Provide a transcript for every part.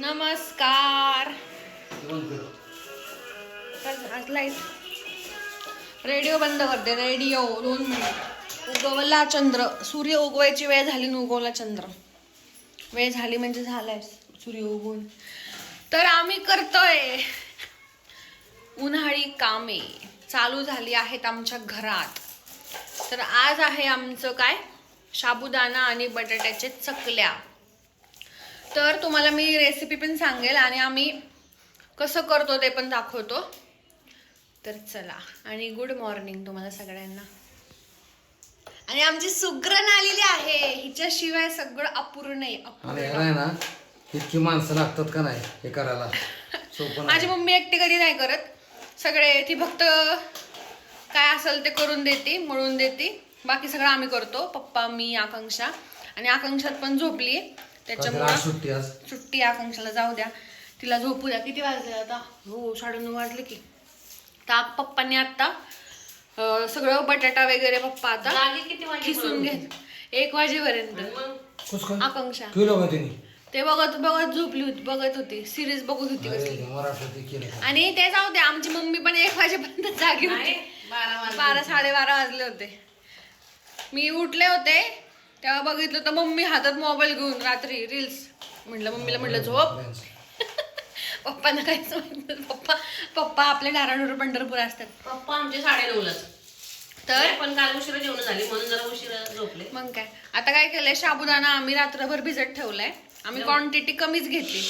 नमस्कार. आज light radio बंद करते रेडिओ दोन मिनिट उगवला चंद्र. सूर्य उगवायची वेळ झाली न उगवला चंद्र. वेळ झाली म्हणजे झालाय सूर्य उगवून. तर आम्ही करतोय उन्हाळी कामे. चालू झाली आहेत आमच्या घरात. तर आज आहे आमचं काय? साबुदाणा आणि बटाट्याचे चकल्या. तर तुम्हाला मी रेसिपी पण सांगेल आणि आम्ही कसं करतो ते पण दाखवतो. तर चला आणि गुड मॉर्निंग तुम्हाला सगळ्यांना. आणि आमची सुग्रण आलेली आहे. हिच्याशिवाय सगळं अपूर्ण आहे आणि अपूर्ण आहे ना इतकी माणसं लागतात का नाही हे करायला? सोपं माझी मम्मी एकटी कधी नाही करत. सगळे ती फक्त काय असेल ते करून देते मळून देते. बाकी सगळं आम्ही करतो. पप्पा मी आकांक्षा. आणि आकांक्षात पण झोपली आज सुट्टी आज सुट्टी आकांक्षाला जाऊ द्या. तिला झोपू द्या किती वाजले आता? हो साडेनऊ वाजले की. तर पप्पांनी आता सगळं बटाटा वगैरे पप्पा आता खिसून घेत. एक वाजेपर्यंत. आकांक्षा ते बघत बघत झोपली होती बघत होती. सिरीज बघत होती कसली? आणि ते जाऊ दे आमची मम्मी पण एक वाजेपर्यंत जागी होती. बारा साडेबारा वाजले होते. मी उठले होते तेव्हा बघितलं तर मम्मी हातात मोबाईल घेऊन रात्री रील्स म्हटलं मम्मीला म्हटलं झोप. पप्पांना काहीच माहीत नाही पप्पा पप्पा आपल्या नारायणवर पंढरपूर असतात. पप्पा आमचे साडे नऊलाच तर? पण काल उशिरा जेवण झाली म्हणून जरा उशिरा झोपले. मग काय? आता काय केलंय? साबुदाणा आम्ही रात्रभर भिजत ठेवलाय. आम्ही क्वांटिटी कमीच घेतली.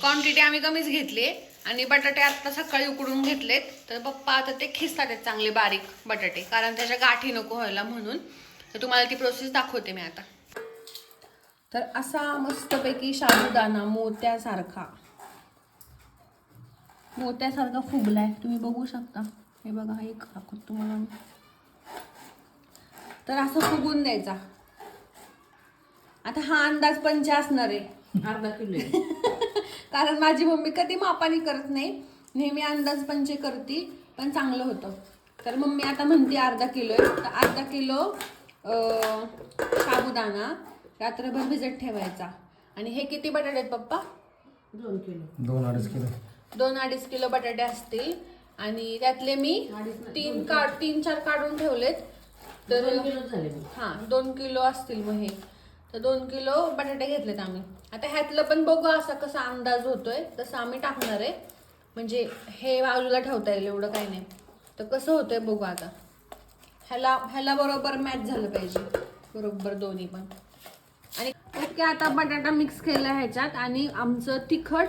क्वांटिटी आम्ही कमीच घेतली. आणि बटाटे आता सकाळी उकडून घेतलेत. तर पप्पा आता ते खिसतात आहेत चांगले बारीक बटाटे. कारण त्याच्या गाठी नको व्हायला म्हणून. तर तुम्हाला ती प्रोसेस दाखवते मी आता. तर असा मस्तपैकी साबुदाणा मोत्यासारखा. मोत्यासारखा फुगलाय. तुम्ही बघू शकता. हे बघा हे दाखवतो तुम्हाला मी. तर असं फुगून द्यायचा. आता हा अंदाज पंच असणार आहे. अर्धा किलो आहे. कारण माझी मम्मी कधी मापानी करत नाही. नेहमी अंदाज पंचे करते पण चांगलं होतं. तर मम्मी आता म्हणते अर्धा किलो आहे. तर अर्धा किलो साबुदाणा रात्रभर भिजत ठेवायचा. आणि हे किती बटाटे आहेत पप्पा? दोन किलो. दोन अडीच किलो. दोन अडीच किलो बटाटे असतील. आणि त्यातले मी तीन का तीन चार काढून ठेवलेत. तर. हा दोन किलो असतील मग हे. तर दोन किलो बटाटे घेतलेत आम्ही. आता ह्यातलं पण बघू असा कसा अंदाज होतोय. तसं आम्ही टाकणार आहे. म्हणजे हे बाजूला ठेवता येईल एवढं काही नाही. तर कसं होतंय बघू आता. ह्याला ह्याला बरोबर मॅच झालं पाहिजे. बरोबर दोन्ही पण. आणि ओके आता बटाटा मिक्स केला ह्याच्यात आणि आमचं तिखट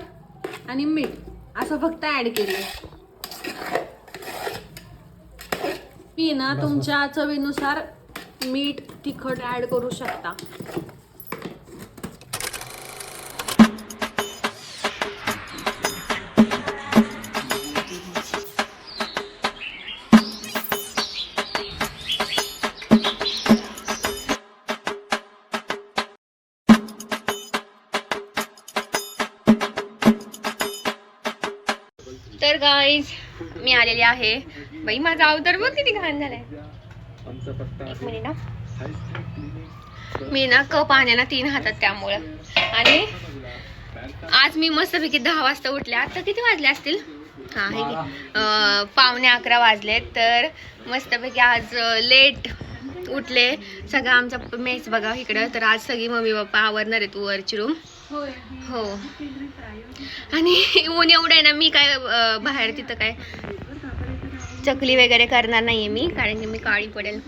आणि मीठ असं फक्त ऍड केलं मी ना तुमच्या चवीनुसार मीठ तिखट ऍड करू शकता. आहे. बाई माझा अवतार बघ किती घाण झालाय. एक मिनिट ना. मी ना कप आहे ना तीन हातात त्यामुळं. आणि आज मी मस्तपैकी दहा वाजता उठले. आता किती वाजले असतील? हा हे पावणे अकरा वाजले. तर मस्तपैकी आज लेट उठले. सगळं आमचा मेस बघा इकडं. तर आज सगळी मम्मी पप्पा आवरणार आहेत वरची रूम हो. आणि ऊन एवढं आहे ना मी काय बाहेर तिथं काय चकली वगैरे करणार नाहीये मी कारण की मी काळी पडेल.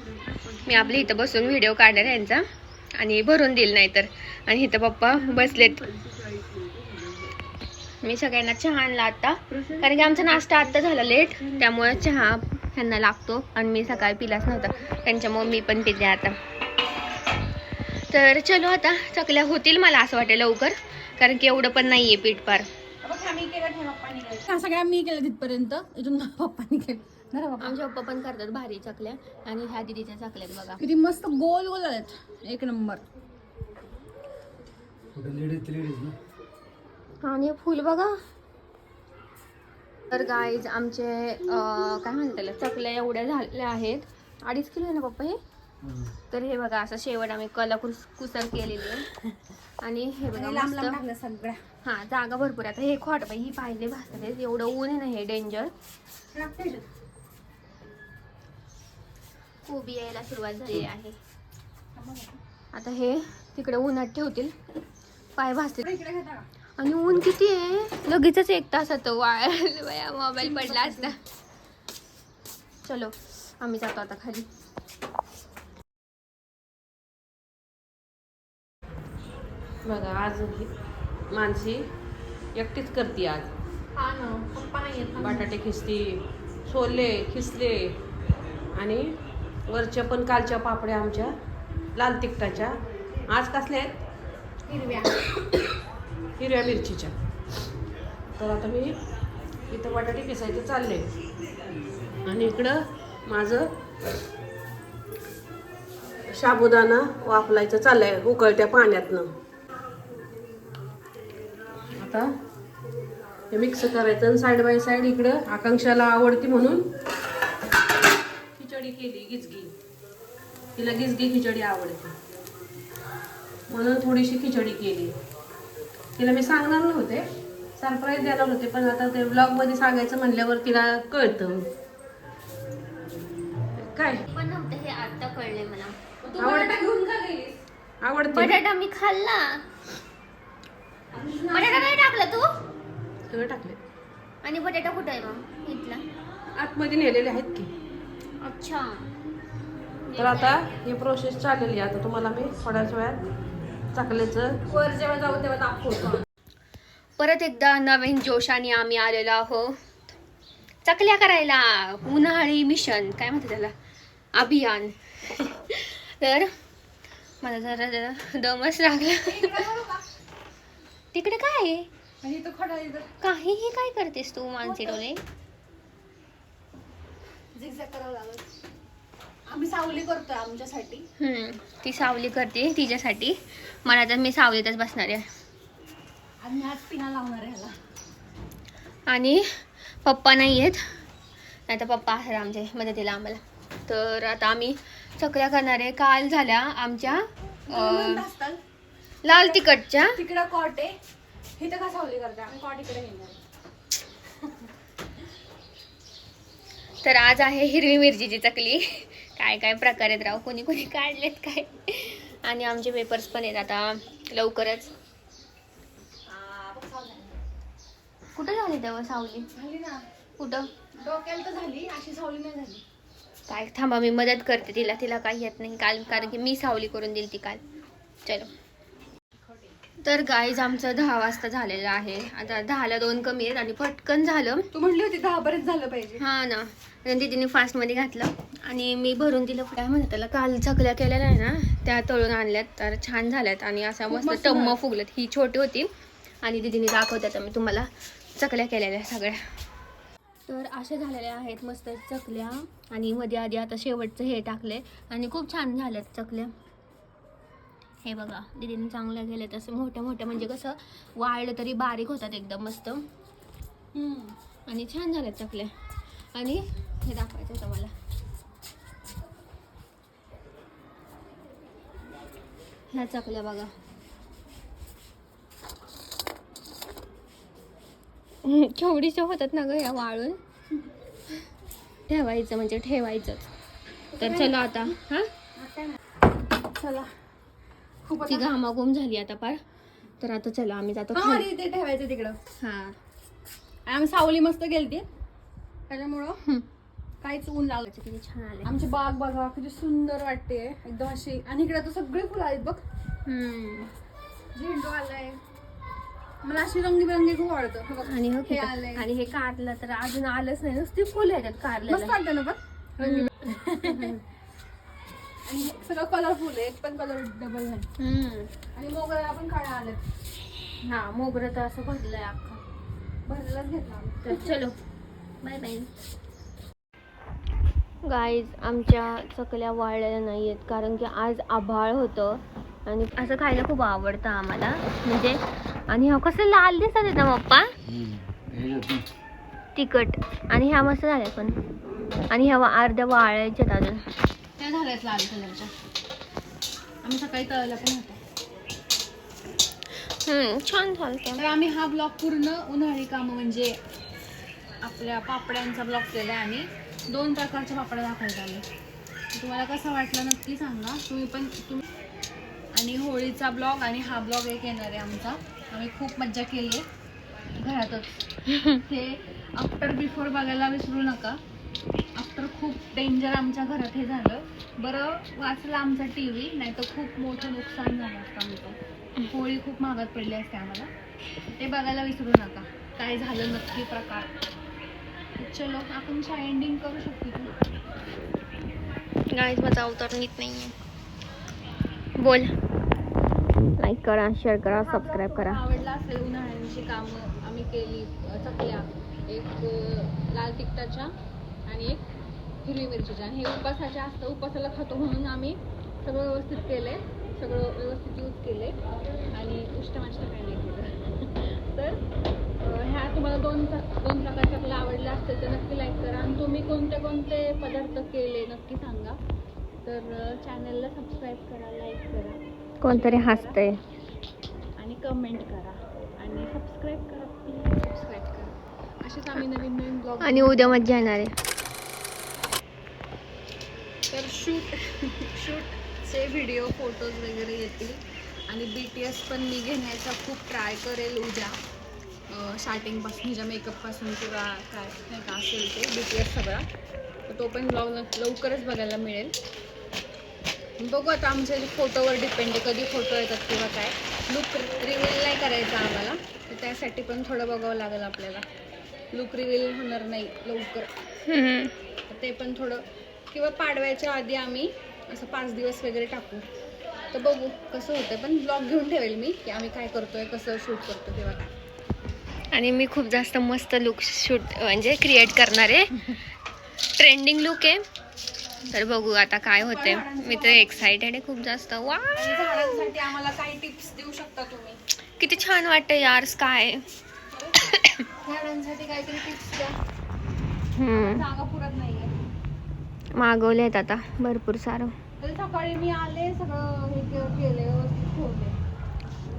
मी आपली इथं बसून व्हिडिओ काढणार यांचा. आणि भरून देईल नाही तर आणि इथं पप्पा बसलेत. मी सगळ्यांना चहा आणला आता. कारण की आमचा नाश्ता आत्ता झाला लेट त्यामुळे चहा ह्यांना लागतो. आणि मी सकाळी पिलाच नव्हता. त्यांच्या मम्मी पण पिते आता. तर चलो आता चकल्या होतील मला असं वाटेल लवकर. कारण की एवढं पण नाही आहे पीठ पार. सगळ्या मी केलं तिथपर्यंत. इथून पप्पानी केलं आमच्या पप्पा पण करतात भारी चकल्या आणि ह्या दिदीच्या चकल्यात बघा. किती मस्त गोल गोल आहेत. एक नंबर. कुठे लेडीज लेडीज ना? आणि फुल बघा. तर गाईज आमचे काय म्हणतात त्याला? चकल्या एवढ्या झालेल्या आहेत. अडीच किलो आहे ना पप्पा हे? तर हे बघा असं शेवट आम्ही कला कुस कुसर केलेली आहे. आणि हे बघा मस्त. हा जागा भरपूर आहे. आता हे खोट बाई ही पाहिले भासत आहेत एवढं ऊन आहे ना हे डेंजर कोबी यायला सुरुवात झालेली आहे. आता हे तिकडे उन्हात ठेवतील. पाय भासतील. आणि ऊन किती आहे? लगेचच एक तासात वाया मोबाईल पडला असता. चलो आम्ही जातो आता खाली. बघा आज मानसी एकटीच करते आज. हा बटाटे खिसते छोले खिसले आणि वरच्या पण कालच्या पापड्या आमच्या लाल तिखटाच्या. आज कसल्या आहेत? हिरव्या. हिरव्या मिरचीच्या. तर आता मी इथं बटाटे किसायचे चालले आणि इकडं माझं साबुदाणा वापरायचं चाललंय उकळत्या पाण्यातनं. आता हे मिक्स करायचं आणि साईड बाय साईड इकडं आकांक्षाला आवडती म्हणून खिचडी केली गिजगी. तिला गिजगी खिचडी आवडते. म्हणून थोडीशी खिचडी केली. तिला मी सांगणार नव्हते. सरप्राईज देणार होते पण आता ते ब्लॉगमध्ये सांगायचं म्हणल्यावर तिला कळतं. काय? पण नव्हतं हे आता कळलंय मला. आवडते आवडते. बटाटा मी खाल्ला. बटाटा नाही टाकला तू? सगळं टाकले आणि बटाटा कुठं आहे मग? इथला. आतमध्ये नेलेले आहेत की. अच्छा. तर आता ही प्रोसेस चाललेली आहे. आता तुम्हाला मी थोड्याच वेळात चाकलेचं वर जेव्हा जाऊ तेव्हा दाखवतो. परत एकदा नवीन जोशाने आम्ही आलेलो आहोत. चकल्या करायला. उन्हाळी मिशन काय म्हणते त्याला? अभियान. तर मला जरा जरा दमच लागला. तिकडे काय आहे? काहीही काय करतेस तू मानसी डोले आम्ही सावली करतोय आमच्यासाठी. हम्म, ती सावली करते तिच्यासाठी. मला तर मी सावलीतच बसणार आहे. आणि आज पिना लावणार आहे ह्याला. आणि पप्पा नाही आहेत. नाही तर पप्पा आहेत आमचे मदतीला आम्हाला. तर आता आम्ही चकल्या करणार आहे. काल झाल्या आमच्या अं, लाल तिखटच्या. तिकडं कॉट आहे. इथं का सावली करते आम्ही कॉट इकडे घेणार तर आज आहे हिरवी मिरचीची चकली. काय काय प्रकार आहेत राव? कोणी कोणी काढलेत काय? आणि आमचे पेपर्स पण आहेत आता. लवकरच. कुठं झाली तेव्हा सावली? झाली ना. कुठं? डोक्याला तर झाली. अशी सावली नाही झाली. काय थांबा मी मदत करते. तिला तिला काही येत नाही काल. कारण की मी सावली करून दिली ती काल. चलो. तर गाईज आमचं दहा वाजता झालेलं आहे. आता दहाला दोन कमी आहेत आणि पटकन झालं. तू म्हणली होती दहा बरेच झालं पाहिजे. हा ना. आणि दीदीने फास्टमध्ये घातलं. आणि मी भरून दिलं काय म्हणतात त्याला? काल चकल्या केलेल्या आहे ना त्या तळून आणल्यात. तर छान झाल्यात. आणि असा मस्त टम्म झाल्या. फुगल्यात. ही छोटी होती. आणि दीदीने दाखवतात मी तुम्हाला चकल्या केलेल्या सगळ्या. तर अशा झालेल्या आहेत मस्त चकल्या. आणि मध्ये आधी आता शेवटचं हे टाकले आणि खूप छान झाल्यात चकल्या. हे बघा दीदीने चांगल्या केल्या तसं. मोठ्या मोठ्या म्हणजे कसं वाळलं तरी बारीक होतात एकदम मस्त. आणि छान झाल्यात चकल्या. आणि हे दाखवायचं होतं मला. ह्या चकल्या बघा. केवढीशा होतात ना ग ह्या वाळून? ठेवायचं म्हणजे ठेवायचंच. तर चला आता हा? चला. खूप ती घामाघूम झाली आता पार तर आता चला आम्ही जातो हा खाली. आणि ते ठेवायचं तिकडं. हा. आणि आम्ही सावली मस्त गेलती. त्याच्यामुळं. काहीच ऊन लागलं किती छान आले. आमची बाग बघा किती सुंदर वाटते. एकदम अशी आणि इकडे तर सगळे फुलं आहेत बघ. हम्म. झेंडू आलाय. मला अशी रंगीबेरंगी खूप आवडतं. हे बघ. आणि हो हे आलंय. आणि हे कारलं तर अजून आलंच नाही. नुसती फुलं येतात मस्त कारल्याला वाटतं ना बघ? रंगीबेरंगी. आणि हे सगळं कलरफुल आहे एक पण कलर डबल हम्म. आणि मोगऱ्याला पण काळ्या आल्यात हा मोगरं तर असं भरलंय अख्खा. भरलेलाच घेतला आम्ही. तर चलो बाय बाय गाईज आमच्या चकल्या वाळलेल्या नाही आहेत कारण की आज आभाळ होतं आणि असं खायला खूप आवडतं आम्हाला. म्हणजे आणि ह्या कसं लाल दिसत आहेत ना पप्पा? तिखट. आणि ह्या मस्त झाल्या पण. आणि ह्या वा- अर्ध्या वाळायच्यात अजून. त्या झाल्यात लाल कलरच्या? आम्ही सकाळी तळल्या पण हम्म, छान चालतं तर आम्ही हा ब्लॉग पूर्ण उन्हाळी कामं म्हणजे आपल्या पापड्यांचा ब्लॉग केला आहे आम्ही. दोन प्रकारच्या पापड्या दाखवत आले तुम्हाला कसा वाटला नक्की सांगा. तुम्ही पण तुम्ही आणि होळीचा ब्लॉग आणि हा ब्लॉग एक येणार आहे आमचा. आम्ही खूप मज्जा केली आहे घरातच. हे आफ्टर बिफोर बघायला विसरू नका. आफ्टर खूप डेंजर आमच्या घरात हे झालं. बरं वाचला आमचा टी व्ही नाही तर खूप मोठं नुकसान झालं असतं आमचं होळी खूप महागात पडली असते आम्हाला. ते बघायला विसरू नका. काय झालं नक्की प्रकार. तर चलो आपण एंडिंग करू शकतो तू गाईज माझा अवतार नीट नाहीये. बोल. लाईक करा शेअर करा सबस्क्राईब करा. आवडला असेल उन्हाळ्यांची कामं आम्ही केली चकल्या एक लाल तिखटाच्या आणि एक हिरवी मिरचीच्या आणि हे उपासाच्या असतं उपासाला खातो म्हणून आम्ही सगळं व्यवस्थित केलंय. सगळं व्यवस्थित यूज केले आणि उष्टमाष्ट काही नाही केलं. तर ह्या तुम्हाला दोन दोन प्रकारच्या चकल्या आवडल्या असतील तर नक्की लाईक करा. आणि तुम्ही कोणते कोणते पदार्थ केले नक्की सांगा. तर चॅनलला सबस्क्राईब करा लाईक करा. कोणतरी हसतंय. आणि कमेंट करा. आणि सबस्क्राईब करा प्लीज सबस्क्राईब करा. असेच आम्ही नवीन नवीन ब्लॉग आणि उद्या मज्जा येणार आहे. शूट शूटचे व्हिडिओ फोटोज वगैरे येतील. आणि बी टी एस पण मी घेण्याचा खूप ट्राय करेल उद्या. स्टार्टिंगपासून हिच्या मेकअपपासून किंवा काय नाही का असेल ते बी टी एस सगळा. तर तो पण ब्लॉग लवकरच बघायला मिळेल. बघू आता आमच्या फोटोवर डिपेंड आहे. कधी फोटो येतात किंवा काय. लुक रिव्हील नाही करायचा आम्हाला. तर त्यासाठी पण थोडं बघावं लागेल आपल्याला. लुक रिव्हील होणार नाही लवकर. ते पण थोडं किंवा पाडव्याच्या आधी आम्ही असं पाच दिवस वगैरे टाकू. तर बघू कसं होतं पण ब्लॉग घेऊन ठेवेल मी की आम्ही काय करतोय कसं शूट करतो किंवा काय. आणि मी खूप जास्त मस्त लुक शूट म्हणजे क्रिएट करणार आहे. ट्रेंडिंग लुक आहे. तर बघू आता काय होते मी तर एक्साइटेड आहे खूप जास्त. वा आणि झाडांसाठी आम्हाला काही टिप्स देऊ शकता तुम्ही? किती छान वाटतं यार स्काय झाडांसाठी काहीतरी टिप्स द्या. जागा पुरत नाहीये मागवलेत आता भरपूर सारं. सकाळी मी आले सगळं हे केले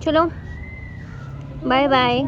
चलो. Bye bye